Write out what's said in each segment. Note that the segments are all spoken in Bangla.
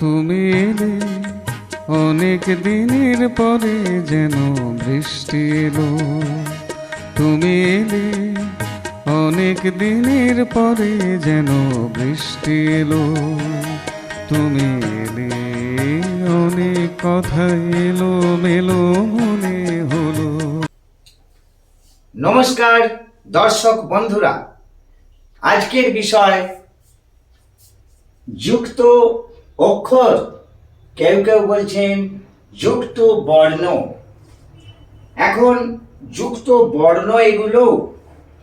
তুমি এলে অনেক দিনের পরে যেন বৃষ্টি এলো। তুমি এলে অনেক দিনের পরে যেন বৃষ্টি এলো। তুমি এলে অনেক কথা এলো, মেলো মনে হলো। নমস্কার দর্শক বন্ধুরা। আজকের বিষয় যুক্ত অক্ষর কেউ কেউ বলছেন যুক্ত বর্ণ। এখন যুক্ত বর্ণ এগুলো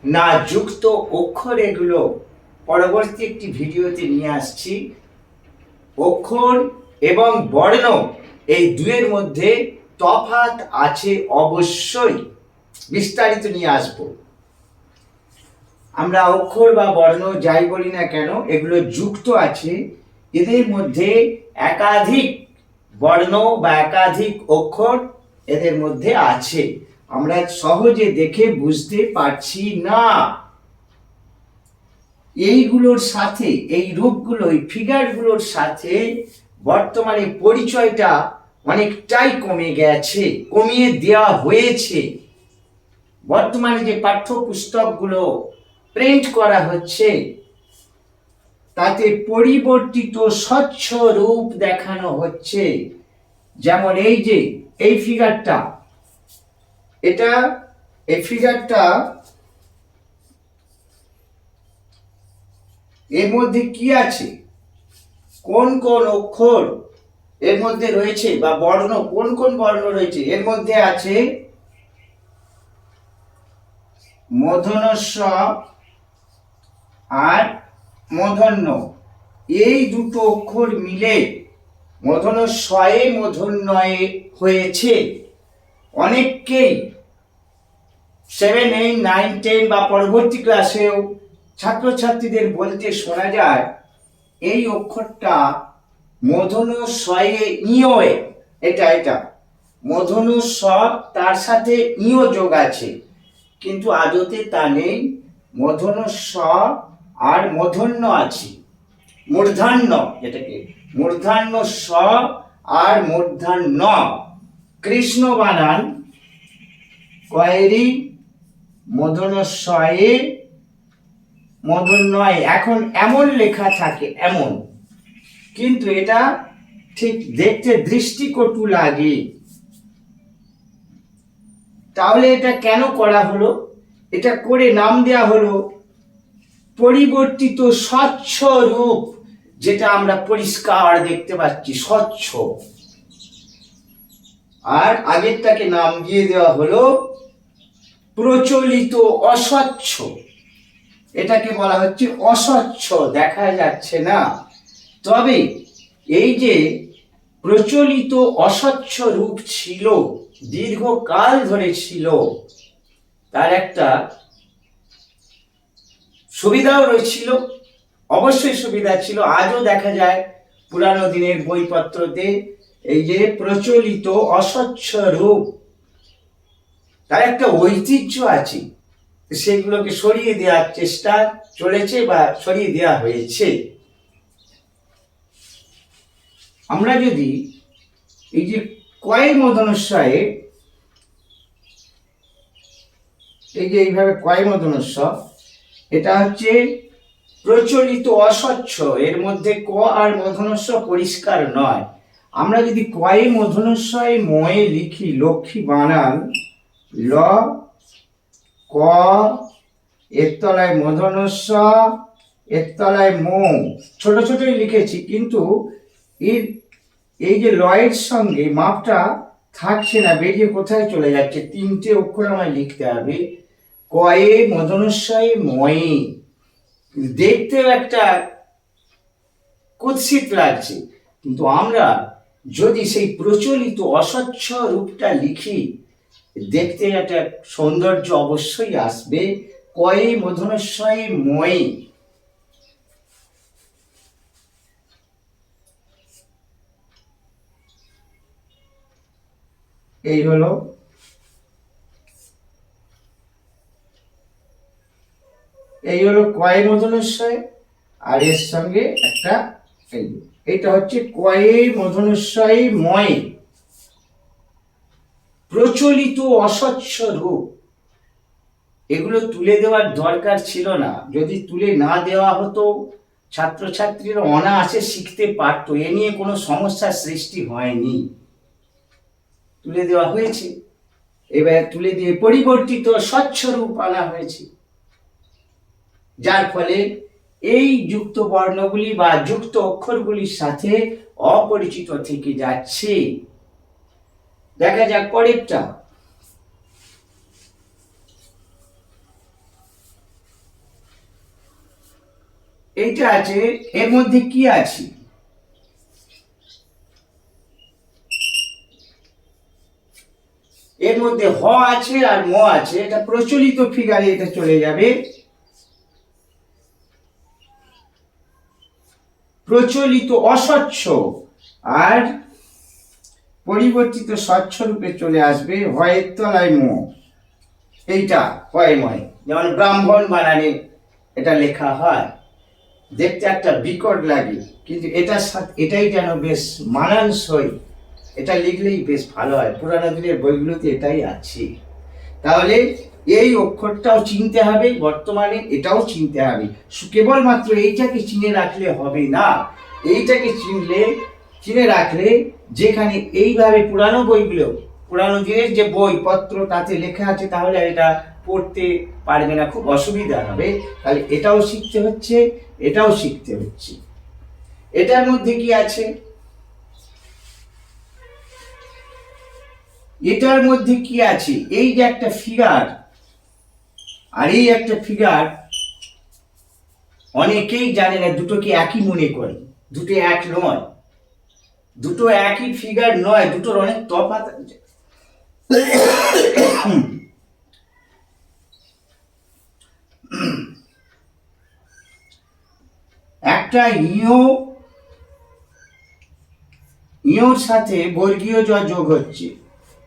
না যুক্ত অক্ষর এগুলো পরবর্তী একটি ভিডিওতে নিয়ে আসছি। অক্ষর এবং বর্ণ এই দুয়ের মধ্যে তফাৎ আছে অবশ্যই। বিস্তারিত নিয়ে আসব। আমরা অক্ষর বা বর্ণ যাই বলি না কেন, এগুলো যুক্ত আছে। এদের মধ্যে একাধিক বর্ণ বা একাধিক অক্ষর এদের মধ্যে আছে। আমরা সহজে দেখে বুঝতে পারছি না। এইগুলোর সাথে, এই রূপগুলো, এই ফিগারগুলোর সাথে বর্তমানে পরিচয়টা অনেকটাই কমে গেছে, কমিয়ে দেওয়া হয়েছে। বর্তমানে যে পাঠ্যপুস্তকগুলো প্রিন্ট করা হচ্ছে তাতে পরিবর্তিত স্বচ্ছ রূপ দেখানো হচ্ছে। যেমন এই যে, এই ফিগারটা এটা, এই ফিগারটা এর মধ্যে কি আছে? কোন কোন অক্ষর এর মধ্যে রয়েছে বা বর্ণ, কোন কোন বর্ণ রয়েছে? এর মধ্যে আছে মধনস্ব আর মধন্য। এই দুটো অক্ষর মিলে মধনস্বয়ে মধন্যয়ে হয়েছে। অনেককেই সেভেন এইট নাইন টেন বা পরবর্তী ক্লাসেও ছাত্রছাত্রীদের বলতে শোনা যায়, এই অক্ষরটা মধনু স্বয়ে ইয়ে এটা এটা। মধনু স তার সাথে ইয় যোগ আছে, কিন্তু আদতে তা নেই। মধনু স আর মধন্য আছে। মূর্ধান্য এটাকে মূর্ধান্য স আর মূর্ধান্য কৃষ্ণ বানান, কয়েরি মধনস্বয়ে মধন্যয় এখন এমন লেখা থাকে, এমন। কিন্তু এটা ঠিক দেখতে দৃষ্টিকটু লাগে। তাহলে এটা কেন করা হলো? এটা করে নাম দেয়া হলো। পরিবর্তিত স্বচ্ছ রূপ যেটা আমরা পরিষ্কার দেখতে পাচ্ছি, স্বচ্ছ। আর আগেরটাকে নাম দিয়ে দেওয়া হলো প্রচলিত অস্বচ্ছ। এটাকে বলা হচ্ছে অস্বচ্ছ, দেখা যাচ্ছে না। তবে এই যে প্রচলিত অস্বচ্ছ রূপ ছিল, দীর্ঘকাল ধরে ছিল, তার একটা সুবিধাও রয়েছিল, অবশ্যই সুবিধা ছিল। আজও দেখা যায়, পুরানো দিনের বইপত্রতে এই যে প্রচলিত অস্বচ্ছ রূপ, তার একটা ঐতিহ্য আছে। সেগুলোকে সরিয়ে দেওয়ার চেষ্টা চলেছে বা সরিয়ে দেওয়া হয়েছে। আমরা যদি এই যে কয়েক মদনস্বয়ে, এই যে এইভাবে কয়েক মদনস্ব এটা হচ্ছে প্রচলিত অস্বচ্ছ, এর মধ্যে ক আর মধনস্ব পরিষ্কার নয়। আমরা যদি কয়ে মধনস্বয়ে ময়ে লিখি লক্ষ্মী বানান, ল, ক, এর তলায় মধনস্ব এর তলায় মৌ। ছোট ছোটই লিখেছি, কিন্তু এর, এই যে লয়ের সঙ্গে মাপটা থাকছে না, বেরিয়ে কোথায় চলে যাচ্ছে? তিনটে অক্ষর আমায় লিখতে হবে। কয়ে মধনস্বয়ে ময়ে। দেখতেও একটা কুৎসিত লাগছে। কিন্তু আমরা যদি সেই প্রচলিত অস্বচ্ছ রূপটা লিখি, দেখতে একটা সৌন্দর্য অবশ্যই আসবে। কয়ে মধনস্বয়ে ময়ে। এই হলো এই হলো কয় মধনস্বয় আর এর সঙ্গে একটা এটা হচ্ছে কয়ে মধনুস্বয়ে ময়ে। প্রচলিত অস্বচ্ছ রূপ। এগুলো তুলে দেওয়ার দরকার ছিল না। যদি তুলে না দেওয়া হতো, ছাত্রছাত্রীরা অনায়াসে শিখতে পারতো। এ নিয়ে কোনো সমস্যার সৃষ্টি হয়নি। তুলে দেওয়া হয়েছে। এবার তুলে দিয়ে পরিবর্তিত স্বচ্ছ রূপ আনা হয়েছে। যার ফলে এই যুক্ত বর্ণগুলি বা যুক্ত অক্ষরগুলির সাথে অপরিচিত থেকে যাচ্ছে। দেখা যাক পরেরটা। এইটা আছে, এর মধ্যে কি আছে? এর মধ্যে হ আছে আর ম আছে, এটা প্রচলিত ফিগারে এটা চলে যাবে। প্রচলিত অস্বচ্ছ আর পরিবর্তিত স্বচ্ছ রূপে চলে আসবে হয়ের তলায় ম। এইটা হয় ময় যেমন ব্রাহ্মণ বানানে এটা লেখা হয়। দেখতে একটা বিকট লাগে, কিন্তু এটার সাথে এটাই যেন বেশ মানানসই। এটা লিখলেই বেশ ভালো হয়। পুরানো দিনের বইগুলোতে এটাই আছে। তাহলে এই অক্ষরটাও চিনতে হবে, বর্তমানে এটাও চিনতে হবে। কেবলমাত্র এইটাকে চিনে রাখলে হবে না। এইটাকে চিনলে, চিনে রাখলে যেখানে এইভাবে পুরানো বইগুলো, পুরানো দিনের যে বই, পত্র, তাতে লেখা আছে, তাহলে এটা পড়তে পারবে না, খুব অসুবিধা হবে। তাহলে এটাও শিখতে হচ্ছে, এটাও শিখতে হচ্ছে। এটার মধ্যে কি আছে? এটার মধ্যে কি আছে? এই যে একটা ফিগার আর এই একটা ফিগার অনেকেই জানে না দুটোকে একই মনে করে? দুটো এক নয়। দুটো একই ফিগার নয়, দুটোর অনেক তফাৎ আছে। একটা ইও ইওর সাথে বর্গীয় জ যোগ হচ্ছে।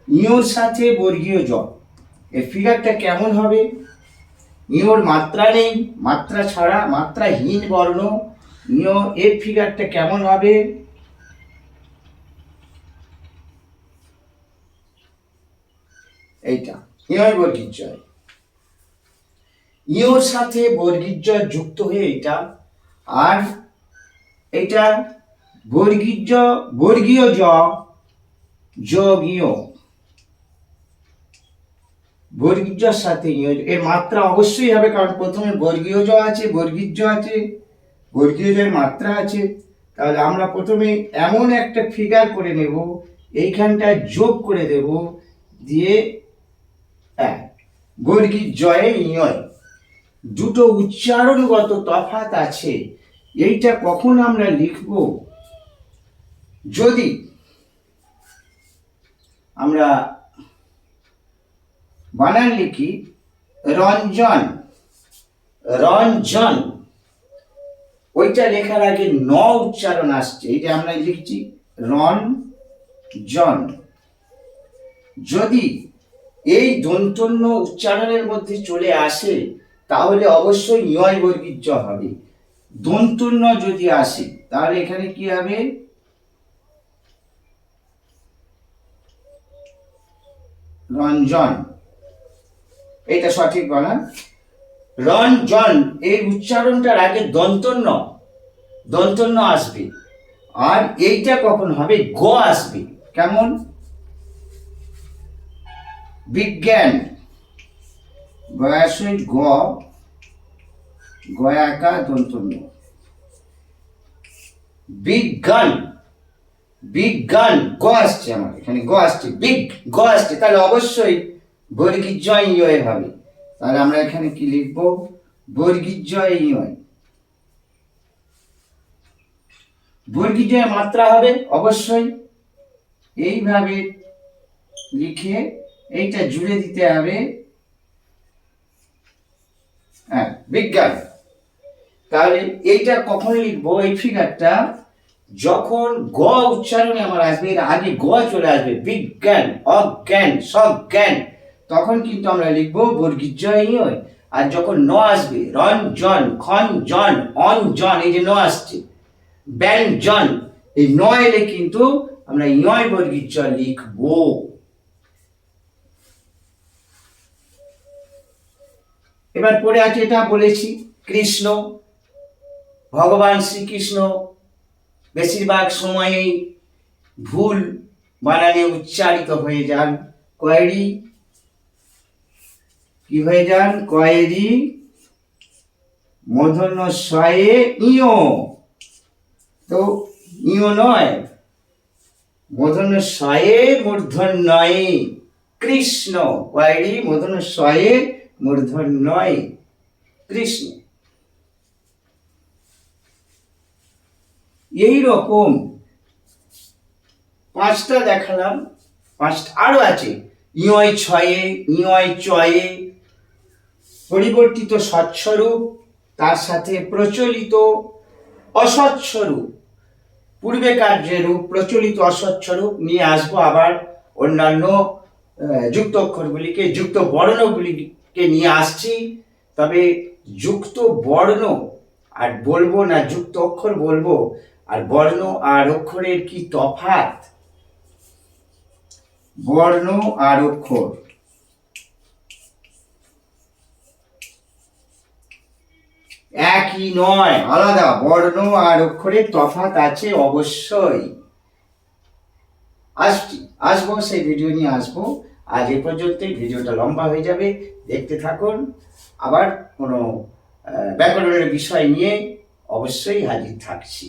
ইওর সাথে বর্গীয় জ। এর ফিগারটা কেমন হবে? ইওর মাত্রা নেই, মাত্রা ছাড়া, মাত্রাহীন বর্ণ। ইও এর ফিগারটা কেমন হবে? এইটা ইয় বর্গীর জয় ইওর সাথে বর্গীর জয় যুক্ত হয়ে এটা আর এটা জ বর্গীয় জ যোগ বর্গীর জর সাথে ইয় এর মাত্রা অবশ্যই হবে, কারণ প্রথমে বর্গীয় জ আছে বর্গীর জ আছে, বর্গীয় জয়ের মাত্রা আছে। তাহলে আমরা প্রথমে এমন একটা ফিগার করে নেব এইখানটা যোগ করে দেব, দিয়ে এক বর্গীর জয়ে ইয় দুটো উচ্চারণগত তফাত আছে, এইটা কখন আমরা লিখব? যদি আমরা বানান লিখি, রঞ্জন রঞ্জন। ওইটা লেখার আগে ন উচ্চারণ আসছে এটা আমরা লিখছি রন জন যদি এই দন্তন্য উচ্চারণের মধ্যে চলে আসে, তাহলে অবশ্যই বর্গীর জ হবে। দন্তন্য যদি আসে, তাহলে এখানে কি হবে? রঞ্জন। এটা সঠিক বানান। রঞ্জন, এই উচ্চারণটার আগে দন্তন্য দন্তন্য আসবে। আর এইটা কখন হবে? গ আসবে। কেমন? বিজ্ঞান। বয়সই গ, গয়াকা দন্তন্য। বিজ্ঞান। বিজ্ঞান, গ আসছে আমার এখানে, গ আসছে। বিগ, গ আসছে। তাহলে অবশ্যই বর্গীর জয় ইয় হবে তাহলে আমরা এখানে কি লিখব? বর্গীর জয় ইয় বর্গীর মাত্রা হবে অবশ্যই এইভাবে লিখে এইটা জুড়ে দিতে হবে। হ্যাঁ বিজ্ঞান। তাহলে এইটা কখন লিখব? এই ফিগারটা যখন গ উচ্চারণে আমার আসবে, এর আগে গ চলে আসবে। বিজ্ঞান, অজ্ঞান, সজ্ঞান। তখন কিন্তু আমরা লিখব বর্গীর জয় ইয়। আর যখন ন আসবে, রঞ্জন খন জন অন জন এই যে ন আসছে, ব্যঞ্জন, এই ন এলে কিন্তু আমরা ইয় বর্গীর চ লিখব এবার পরে আছে এটা বলেছি, কৃষ্ণ, ভগবান শ্রীকৃষ্ণ, বেশিরভাগ সময়েই ভুল বানানে উচ্চারিত হয়ে যান কয়েরি কি হয়ে যান কয়েরি মূর্ধন্য শয়ে ইয় তো ইয় নয় মূর্ধন্য শয়ে মূর্ধন্যয়ে কৃষ্ণ। কয়েরি মূর্ধন্য শয়ে মূর্ধন্যয় কৃষ্ণ। এই রকম পাঁচটা দেখালাম পাঁচটা আরও আছে। ইয় ছয়ে ইয় চয়ে পরিবর্তিত স্বচ্ছরূপ, তার সাথে প্রচলিত অস্বচ্ছরূপ। পূর্বেকার যে রূপ প্রচলিত অস্বচ্ছরূপ, নিয়ে আসব আবার অন্যান্য যুক্ত অক্ষরগুলিকে, যুক্ত বর্ণগুলিকে নিয়ে আসছি। তবে যুক্ত বর্ণ, আর বলব না যুক্ত অক্ষর, বলব আর বর্ণ আর অক্ষরের কি তফাৎ? বর্ণ আর অক্ষর। একই নয়। আলাদা, বর্ণ আর অক্ষরের তফাত আছে অবশ্যই। আসছি, আসব, সেই ভিডিও নিয়ে আসব। আজ এ পর্যন্তই, ভিডিওটা লম্বা হয়ে যাবে। দেখতে থাকুন। আবার কোনো ব্যাকরণের বিষয় নিয়ে অবশ্যই হাজির থাকছি।